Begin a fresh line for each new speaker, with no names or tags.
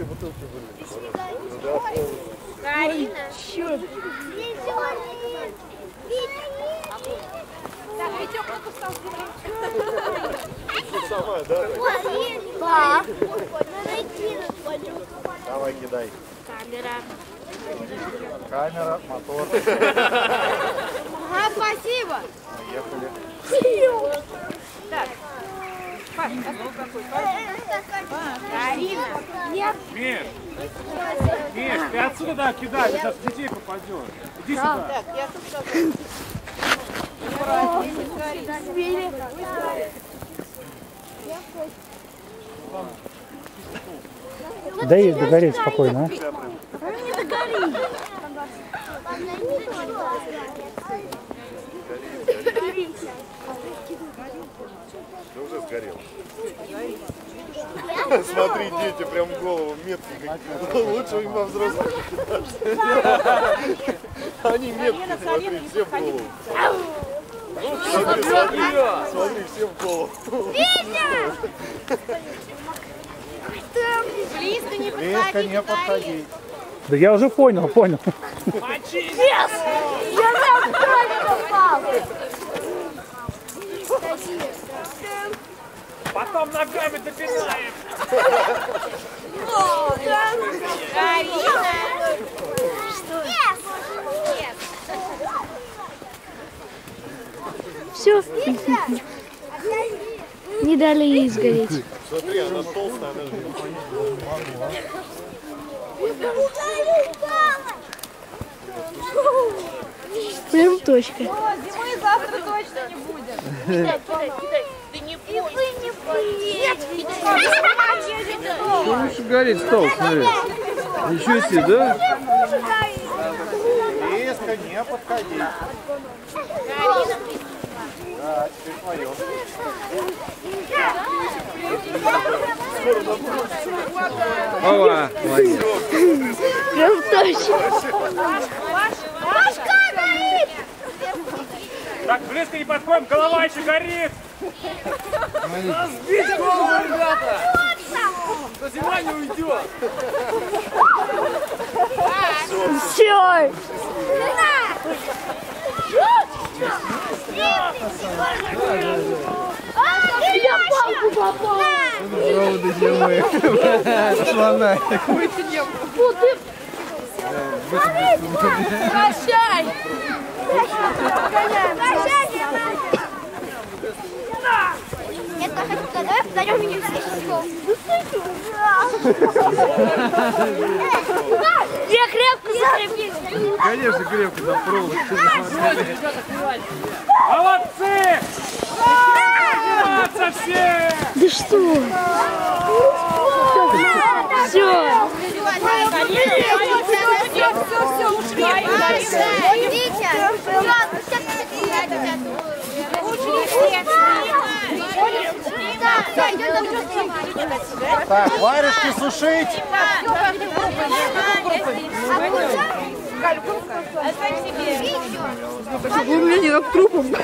две бутылки были.
Карина.
Черт.
Так, Витек, ну-ка встал с
Ты самая, да?
Да.
Давай, кидай.
Камера.
Камера, мотор.
Ага, спасибо. Карина. Нет.
Миш, Миш, ты отсюда да, кидай, сейчас в детей попадешь. Иди сюда.
Дай ей догореть спокойно, а?
Ты уже сгорел. Смотри, дети прям в голову метки какие. Лучше им во взрослых Они метки, смотри, все в голову. Смотри, смотри, смотри, все в голову.
Близко не
Близко не подходи.
Да я уже понял, понял.
Потом ногами допинаем.
Карина.
Все. Не дали ей сгореть.
Смотри, она толстая, она же не
Прям точка.
Зимы завтра точно не будет. Кидай, кидай, кидай. Ты не бойся. Нет,
Ну, еще горит стол, смотри. Ничего себе, да?
Близко не подходи. Да, теперь твое.
Ова, молодец.
Прям точно.
Так, близко не подходим, голова еще горит. Разбить голову, ребята. Но зима не уйдет.
Все. Я палку попал.
Проводы зимы. Слона.
Прощай.
Я
крепко закрепил.
Конечно, крепко там провод.
Молодцы! Молодцы все!
Да что? Все.
Все,
Так, варежки сушить.
Ну, меня над трупом.